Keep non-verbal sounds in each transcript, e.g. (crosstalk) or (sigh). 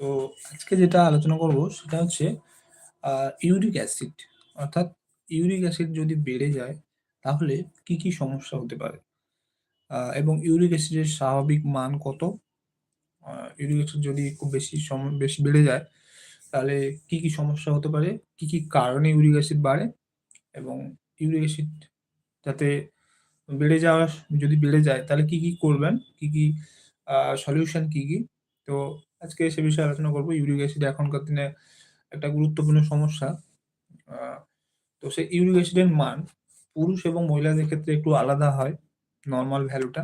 তো আজকে যেটা আলোচনা করব সেটা হচ্ছে ইউরিক অ্যাসিড অর্থাৎ ইউরিক অ্যাসিড যদি বেড়ে যায় তাহলে কি, কি সমস্যা হতে পারে? এবং ইউরিক অ্যাসিডের স্বাভাবিক মান কত? ইউরিক অ্যাসিড যদি খুব বেশি বেশি বেড়ে যায় তাহলে কি, কি সমস্যা হতে পারে? কি, কি কারণে ইউরিক অ্যাসিড বাড়ে? এবং ইউরিক অ্যাসিড যাতে বেড়ে যাওয়া যদি বেড়ে যায় তাহলে কি, কি করবেন? কি, কি সলিউশন কি, কি? তো আজকে সে বিষয়ে আলোচনা করব। ইউরিক অ্যাসিড এখনকার দিনে একটা গুরুত্বপূর্ণ সমস্যা। তো সেই ইউরিক অ্যাসিডের মান পুরুষ এবং মহিলাদের ক্ষেত্রে একটু আলাদা হয় নর্মাল ভ্যালুটা।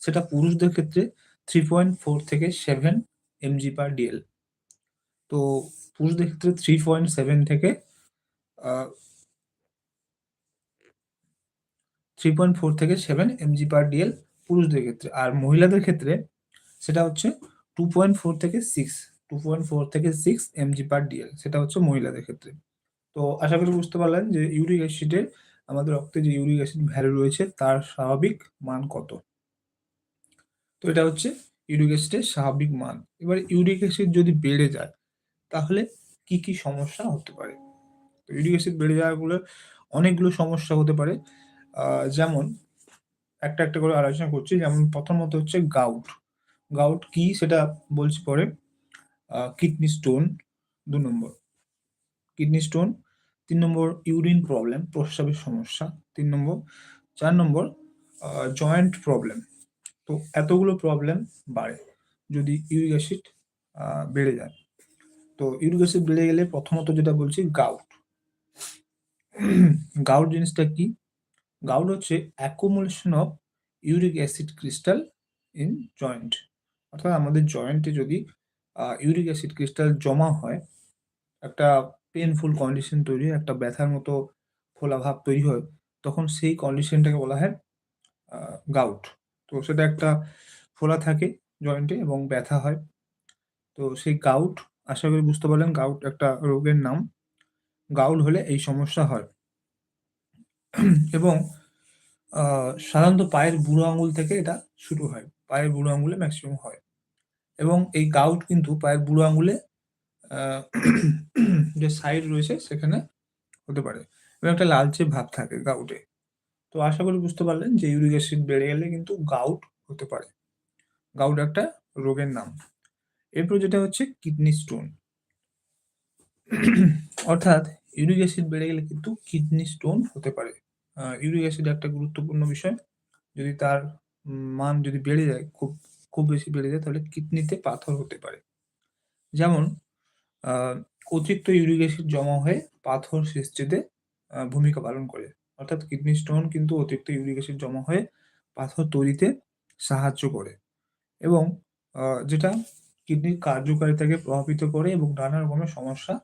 সেটা পুরুষদের ক্ষেত্রে 3.4 থেকে 7 mg/dl তো পুরুষদের ক্ষেত্রে 3.7 থেকে থ্রি পয়েন্ট ফোর থেকে 7 mg/dl পুরুষদের ক্ষেত্রে। আর মহিলাদের ক্ষেত্রে সেটা হচ্ছে 2.4 থেকে 6 2.4 থেকে 6 mg/dl সেটা হচ্ছে মহিলাদের ক্ষেত্রে। তো আশা করি বুঝতে পারলেন যে ইউরিক অ্যাসিডের আমাদের রক্তে যে ইউরিক অ্যাসিড ভ্যালু রয়েছে তার স্বাভাবিক মান কত? তো এটা হচ্ছে ইউরিক অ্যাসিডের স্বাভাবিক মান। এবার ইউরিক অ্যাসিড যদি বেড়ে যায় তাহলে কি, কি সমস্যা হতে পারে? তো ইউরিক অ্যাসিড বেড়ে যাওয়াগুলো অনেকগুলো সমস্যা হতে পারে। যেমন একটা, একটা করে আলোচনা করছি। যেমন প্রথমত হচ্ছে গাউট। গাউট কি সেটা বলছি পরে। কিডনি স্টোন দু নম্বর। কিডনি স্টোন, তিন নম্বর ইউরিন প্রবলেম, প্রস্রাবের সমস্যা তিন নম্বর। চার নম্বর জয়েন্ট প্রবলেম। তো এতগুলো প্রবলেম বাড়ে যদি ইউরিক অ্যাসিড বেড়ে যায়। তো ইউরিক অ্যাসিড বেড়ে গেলে প্রথমত যেটা বলছি গাউট। গাউট জিনিসটা কি? গাউট হচ্ছে accumulation of uric acid crystal in joint অর্থাৎ আমাদের জয়েন্টে যদি ইউরিক অ্যাসিড ক্রিস্টাল জমা হয়, একটা পেনফুল কন্ডিশন তৈরি হয়, একটা ব্যথার মতো ফোলাভাব তৈরি হয়, তখন সেই কন্ডিশনটাকে বলা হয় গাউট। তো সেটা একটা ফোলা থাকে জয়েন্টে এবং ব্যথা হয়। তো সেই গাউট আশা করি বুঝতে পারলেন গাউট একটা রোগের নাম। গাউট হলে এই সমস্যা হয়। এবং সাধারণত পায়ের বুড়ো আঙুল থেকে এটা শুরু হয়। পায়ের বুড়ো আঙুলে ম্যাক্সিমাম হয়। এবং এই গাউট কিন্তু পায়ের বুড়ো আঙুলে (coughs) যে সাইড রয়েছে সেখানে হতে পারে। এবং একটা লালচে ভাব থাকে গাউটে। তো আশা করি বুঝতে পারলেন যে ইউরিক অ্যাসিড বেড়ে গেলে কিন্তু গাউট হতে পারে। গাউট একটা রোগের নাম। এরপর যেটা হচ্ছে কিডনি স্টোন। (coughs) অর্থাৎ ইউরিক অ্যাসিড বেড়ে গেলে কিন্তু কিডনি স্টোন হতে পারে। ইউরিক অ্যাসিড একটা গুরুত্বপূর্ণ বিষয়। যদি তার মান যদি বেড়ে যায়, খুব, খুব বেশি বেড়ে যায় তাহলে কিডনিতে পাথর হতে পারে। যেমন অতিরিক্ত ইউরিক অ্যাসিড জমা হয়ে পাথর সৃষ্টিতে ভূমিকা পালন করে। অর্থাৎ কিডনি স্টোন কিন্তু অতিরিক্ত ইউরিক অ্যাসিড জমা হয়ে পাথর তৈরিতে সাহায্য করে। এবং যেটা কিডনির কার্যকারিতাকে প্রভাবিত করে এবং নানা রকমের সমস্যা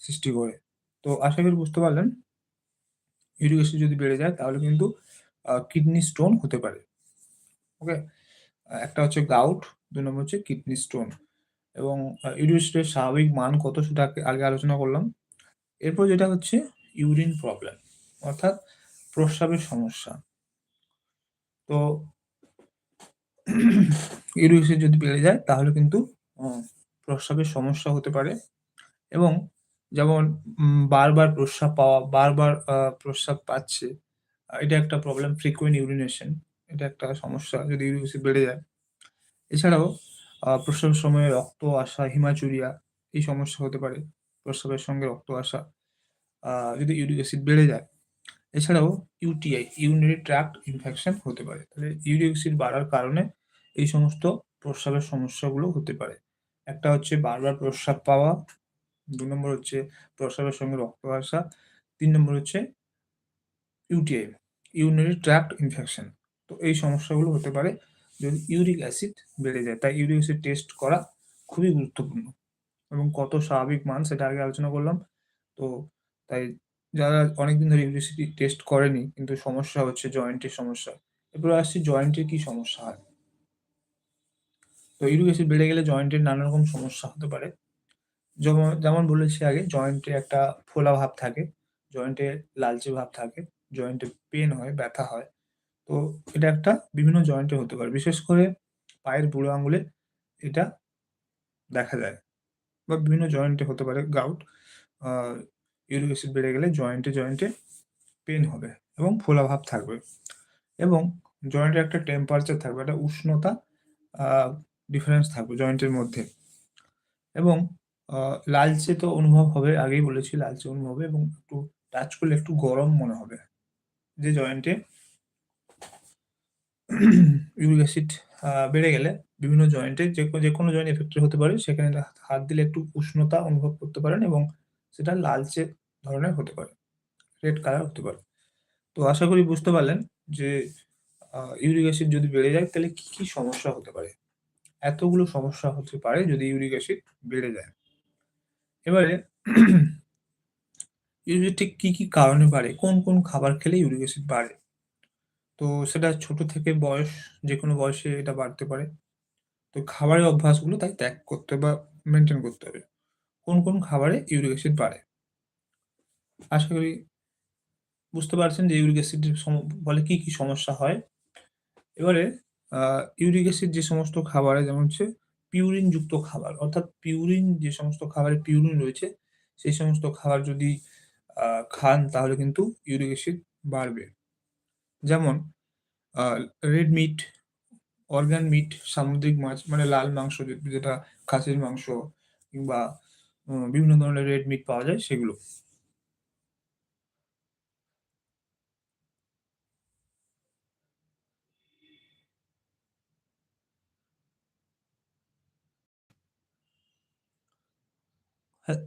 সৃষ্টি করে। তো আশা করি বুঝতে পারলেন ইউরিক অ্যাসিড যদি বেড়ে যায় তাহলে কিন্তু কিডনি স্টোন হতে পারে। ওকে? একটা হচ্ছে গাউট, ২ নম্বর হচ্ছে কিডনি স্টোন। এবং অ্যাসিডের স্বাভাবিক মান কত সেটা আগে আলোচনা করলাম। এরপর যেটা হচ্ছে ইউরিন প্রবলেম অর্থাৎ প্রস্রাবের সমস্যা। তো (clears throat) ইউরিক যদি বেড়ে যায় তাহলে কিন্তু প্রস্রাবের সমস্যা হতে পারে এবং যেমন বারবার প্রস্রাব পাওয়া, বারবার প্রস্রাব পাচ্ছে। এটা একটা প্রবলেম frequent urination এটা একটা সমস্যা যদি ইউরিক বেড়ে যায়। এছাড়াও প্রস্রাবের সময় রক্ত আসা, হিমাচুরিয়া এই সমস্যা হতে পারে। প্রস্রাবের সঙ্গে রক্ত আসা যদি ইউরিক অ্যাসিড বেড়ে যায়। এছাড়াও ইউটিআই urinary ট্র্যাক্ট ইনফেকশন হতে পারে। তাহলে ইউরিক অ্যাসিড বাড়ার কারণে এই সমস্ত প্রস্রাবের সমস্যাগুলো হতে পারে। একটা হচ্ছে বারবার প্রস্রাব পাওয়া, দু নম্বর হচ্ছে প্রস্রাবের সঙ্গে রক্ত আসা, তিন নম্বর হচ্ছে ইউটিআই urinary ট্র্যাক্ট infection তো এই সমস্যাগুলো হতে পারে যদি ইউরিক অ্যাসিড বেড়ে যায়। তাই ইউরিক অ্যাসিড টেস্ট করা খুবই গুরুত্বপূর্ণ। এবং কত স্বাভাবিক মান সেটা আগে আলোচনা করলাম। তো তাই যারা অনেকদিন ধরে ইউরিক অ্যাসিড টেস্ট করেনি কিন্তু সমস্যা হচ্ছে জয়েন্টের সমস্যা। এরপরে আসছি জয়েন্টের কি সমস্যা হয়? তো ইউরিক অ্যাসিড বেড়ে গেলে জয়েন্টের নানা রকম সমস্যা হতে পারে। যেমন যেমন বলেছি আগে জয়েন্টে একটা ফোলা ভাব থাকে, জয়েন্টে লালচে ভাব থাকে, জয়েন্টে পেইন হয়, ব্যথা হয়। তো এটা একটা বিভিন্ন জয়েন্টে হতে পারে। বিশেষ করে পায়ের বুড়ো আঙুলে এটা দেখা যায়। বা বিভিন্ন জয়েন্টে হতে পারে গাউট। ইউরিক অ্যাসিড বেড়ে গেলে জয়েন্টে, জয়েন্টে পেন হবে এবং ফোলাভাব থাকবে এবং জয়েন্টের একটা টেম্পারেচার থাকবে, একটা উষ্ণতা ডিফারেন্স থাকবে জয়েন্টের মধ্যে এবং লালচে তো অনুভব হবে, আগেই বলেছি লালচে অনুভব হবে এবং একটু টাচ করলে একটু গরম মনে হবে। যে জয়েন্টে ইউরিক অ্যাসিড বেড়ে গেলে বিভিন্ন জয়েন্টে যে কোনো জয়েন্ট এফেক্টেড হতে পারে। সেখানে হাত দিলে একটু উষ্ণতা অনুভব করতে পারেন এবং সেটা লালচে ধরনের হতে পারে। রেড কালার হতে পারে। তো আশা করি বুঝতে পারলেন যে ইউরিক অ্যাসিড যদি বেড়ে যায় তাহলে কি, কি সমস্যা হতে পারে। এতগুলো সমস্যা হতে পারে যদি ইউরিক অ্যাসিড বেড়ে যায়। এবারে (clears throat) ইউরিক ঠিক কি, কি কারণে বাড়ে? কোন, কোন খাবার খেলে ইউরিক অ্যাসিড বাড়ে? তো সেটা ছোট থেকে বয়স যেকোনো বয়সে এটা বাড়তে পারে। তো খাবারের অভ্যাসগুলো তাই ত্যাগ করতে বা মেইনটেইন করতে হবে। কোন, কোন খাবারে ইউরিক অ্যাসিড বাড়ে? আশা করি বুঝতে পারছেন যে ইউরিক অ্যাসিডের সম কি, কি সমস্যা হয়। এবারে ইউরিক অ্যাসিড যে সমস্ত খাবারে যেমন হচ্ছে পিউরিন যুক্ত খাবার অর্থাৎ পিউরিন যে সমস্ত খাবারে পিউরিন রয়েছে সেই সমস্ত খাবার যদি খান তাহলে কিন্তু ইউরিক অ্যাসিড বাড়বে। যেমন রেড মিট, অর্গান মিট, সামুদ্রিক মাছ মানে লাল মাংস যেটা খাসির মাংস কিংবা বিভিন্ন ধরনের রেড মিট পাওয়া যায় সেগুলো।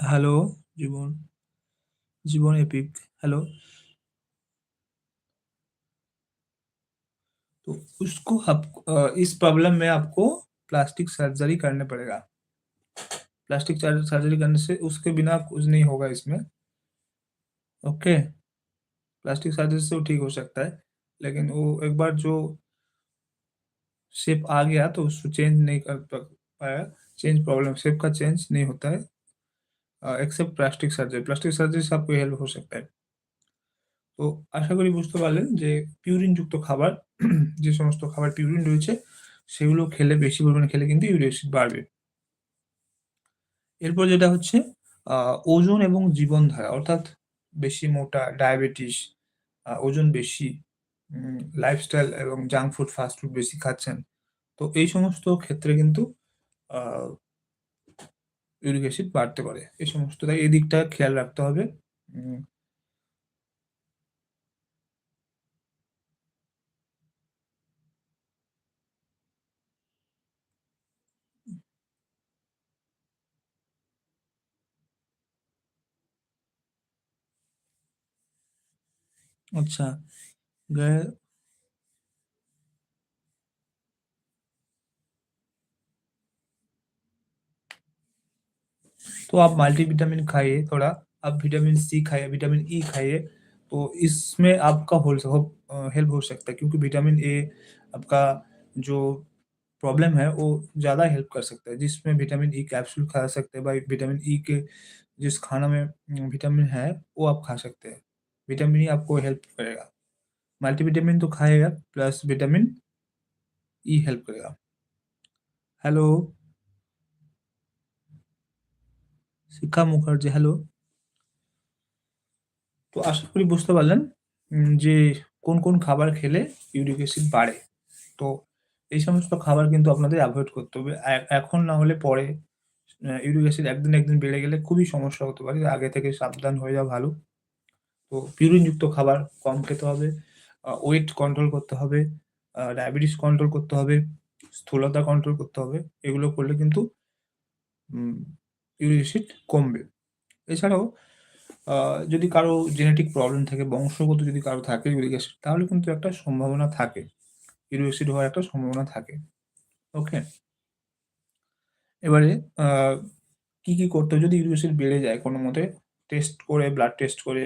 হ্যালো জীবন, জীবন এপিক हेलो। तो उसको आप इस प्रॉब्लम में आपको प्लास्टिक सर्जरी करने पड़ेगा। प्लास्टिक सर्जरी करने से उसके बिना कुछ नहीं होगा इसमें। ओके। प्लास्टिक सर्जरी से वो ठीक हो सकता है, लेकिन वो एक बार जो शेप आ गया तो उसको चेंज नहीं कर पाया, चेंज प्रॉब्लम शेप का चेंज नहीं होता है। Except plastic surgery, plastic surgery से आपको हेल्प हो सकता है। তো আশা করি বুঝতে পারলেন যে পিউরিন যুক্ত খাবার (clears throat) যে সমস্ত খাবার পিউরিন রয়েছে সেগুলো খেলে বেশি পরিমাণে খেলে কিন্তু ইউরিক অ্যাসিড বাড়বে। এরপর যেটা হচ্ছে ওজন এবং জীবনধারা অর্থাৎ বেশি মোটা, ডায়াবেটিস, ওজন বেশি, লাইফস্টাইল এবং জাঙ্ক ফুড, ফাস্ট ফুড বেশি খাচ্ছেন। তো এই সমস্ত ক্ষেত্রে কিন্তু ইউরিক অ্যাসিড বাড়তে পারে। এই সমস্ত তাই এই দিকটা খেয়াল রাখতে হবে। अच्छा, गए तो आप मल्टीविटामिन खाइए थोड़ा, आप विटामिन सी खाइए, विटामिन ई खाइए, तो इसमें आपका होल हेल्प हो सकता है क्योंकि विटामिन ए आपका जो प्रॉब्लम है वो ज़्यादा हेल्प कर सकता है, जिसमें विटामिन ई कैप्सूल खा सकते हैं भाई विटामिन ई के जिस खाना में विटामिन है वो आप खा सकते हैं। विटामिन ई आपको हेल्प करेगा। मल्टीविटामिन तो खाइएगा प्लस विटामिन ई हेल्प करेगा। हेलो। শিখা মুখার্জি, হ্যালো। তো আশা করি বুঝতে পারলেন উম যে কোন, কোন খাবার খেলে ইউরিক অ্যাসিড বাড়ে। তো এই সমস্ত খাবার কিন্তু আপনাদের এভয়েড করতে হবে। এ এখন না হলে পরে অ্যা ইউরিক অ্যাসিড একদিন, একদিন বেড়ে গেলে খুবই সমস্যা হতে পারে। আগে থেকে সাবধান হয়ে যাওয়া ভালো। তো পিউরিন যুক্ত খাবার কম খেতে হবে। ওয়েট কন্ট্রোল করতে হবে। ডায়াবেটিস কন্ট্রোল করতে হবে। স্থূলতা কন্ট্রোল করতে হবে। এগুলো করলে কিন্তু ইউরিক কমবে। এছাড়াও যদি কারও জেনেটিক প্রবলেম থাকে, বংশগত যদি কারও থাকে ইউরিক অ্যাসিড তাহলে কিন্তু একটা সম্ভাবনা থাকে। ইউরিক অ্যাসিড হওয়ার একটা সম্ভাবনা থাকে। ওকে? এবারে কি, কি করতে যদি ইউরিক অ্যাসিড বেড়ে যায় কোনো মতে টেস্ট করে ব্লাড টেস্ট করে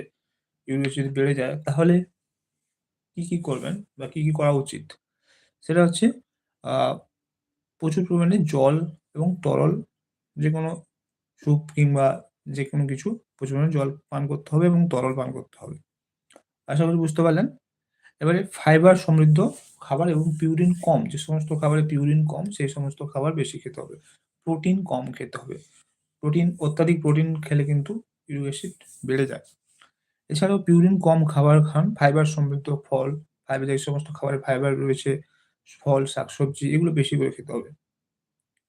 ইউরিক যদি বেড়ে যায় তাহলে কি, কি করবেন বা কি, কি করা উচিত? সেটা হচ্ছে প্রচুর পরিমাণে জল এবং তরল যে কোনো স্যুপ কিংবা যে কোনো কিছু প্রচুর পরিমাণে জল পান করতে হবে এবং তরল পান করতে হবে। আশা করি বুঝতে পারলেন। এবারে ফাইবার সমৃদ্ধ খাবার এবং পিউরিন কম যে সমস্ত খাবারে পিউরিন কম সেই সমস্ত খাবার বেশি খেতে হবে। প্রোটিন কম খেতে হবে। প্রোটিন অত্যাধিক প্রোটিন খেলে কিন্তু ইউরিক অ্যাসিড বেড়ে যায়। এছাড়াও পিউরিন কম খাবার খান, ফাইবার সমৃদ্ধ ফল, ফাইবার যে সমস্ত খাবারে ফাইবার রয়েছে, ফল, শাকসবজি এগুলো বেশি করে খেতে হবে।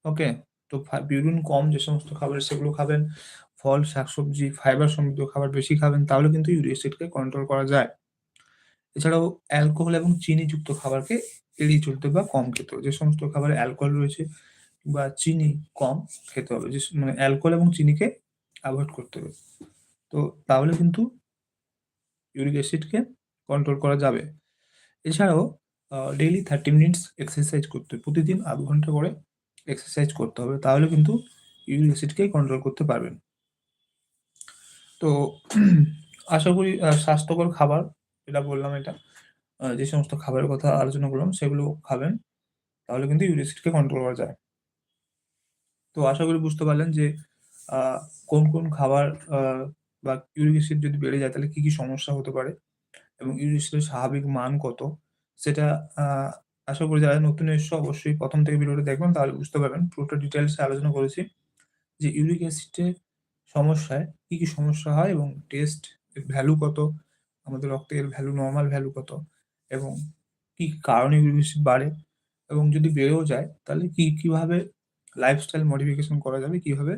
ওকে? তো পিউরিন কম যে সমস্ত খাবার সেগুলো খাবেন। ফল, শাকসবজি, ফাইবার সমৃদ্ধ খাবার বেশি খাবেন তাহলে কিন্তু ইউরিক অ্যাসিডকে কন্ট্রোল করা যায়। এছাড়াও অ্যালকোহল এবং চিনিযুক্ত খাবারকে এড়িয়ে চলতে বা কম খেতে হবে। যে সমস্ত খাবারে অ্যালকোহল রয়েছে বা চিনি কম খেতে হবে। যে মানে অ্যালকোহল এবং চিনিকে এভয়েড করতে হবে। তো তাহলে কিন্তু ইউরিক অ্যাসিডকে কন্ট্রোল করা যাবে। এছাড়াও ডেইলি 30 মিনিটস এক্সারসাইজ করতে হবে। প্রতিদিন আধ ঘণ্টা করে এক্সারসাইজ করতে হবে। তাহলে কিন্তু ইউরিক অ্যাসিডকে কন্ট্রোল করতে পারবেন। তো (clears throat) আশা করি স্বাস্থ্যকর খাবার এটা বললাম এটা যে সমস্ত খাবারের কথা আলোচনা করলাম সেগুলো খাবেন। তাহলে কিন্তু ইউরিক অ্যাসিডকে কন্ট্রোল করা যায়। তো আশা করি বুঝতে পারলেন যে কোন, কোন খাবার বা ইউরিক অ্যাসিড যদি বেড়ে যায় তাহলে কি, কি সমস্যা হতে পারে? এবং ইউরিক অ্যাসিডের স্বাভাবিক মান কত? সেটা আশা করি যারা নতুন এসছো অবশ্যই প্রথম থেকে ভিডিওটা দেখবেন তাহলে বুঝতে পারবেন। পুরোটা ডিটেলসে আলোচনা করেছি। যে ইউরিক অ্যাসিডের সমস্যায় কি, কি সমস্যা হয় এবং টেস্ট ভ্যালু কত, আমাদের রক্তের ভ্যালু নর্মাল ভ্যালু কত? এবং কি কারণে ইউরিক অ্যাসিড বাড়ে? এবং যদি বেড়েও যায় তাহলে কি, কীভাবে লাইফস্টাইল মডিফিকেশন করা যাবে, কীভাবে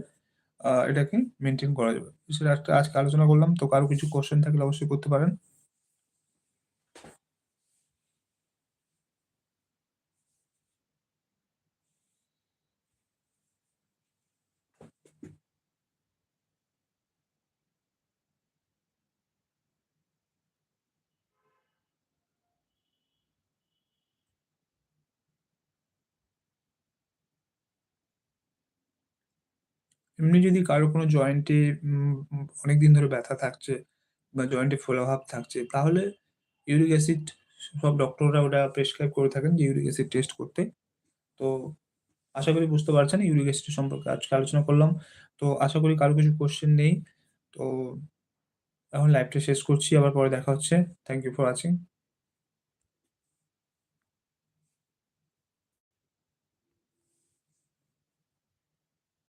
এটাকে মেনটেন করা যাবে। সেটা আজকে আলোচনা করলাম। তো কারও কিছু কোশ্চেন থাকলে অবশ্যই করতে পারেন। এমনি যদি কারও কোনো জয়েন্টে অনেকদিন ধরে ব্যথা থাকছে বা জয়েন্টে ফোলাভাব থাকছে, তাহলে ইউরিক অ্যাসিড সব ডক্টররা ওটা প্রেসক্রাইব করে থাকেন যে ইউরিক অ্যাসিড টেস্ট করতে। তো আশা করি বুঝতে পারছেন ইউরিক অ্যাসিড সম্পর্কে আজকে আলোচনা করলাম। তো আশা করি কারও কিছু কোয়েশ্চেন নেই। তো এখন লাইভটা শেষ করছি। আবার পরে দেখা হচ্ছে। Thank you for watching.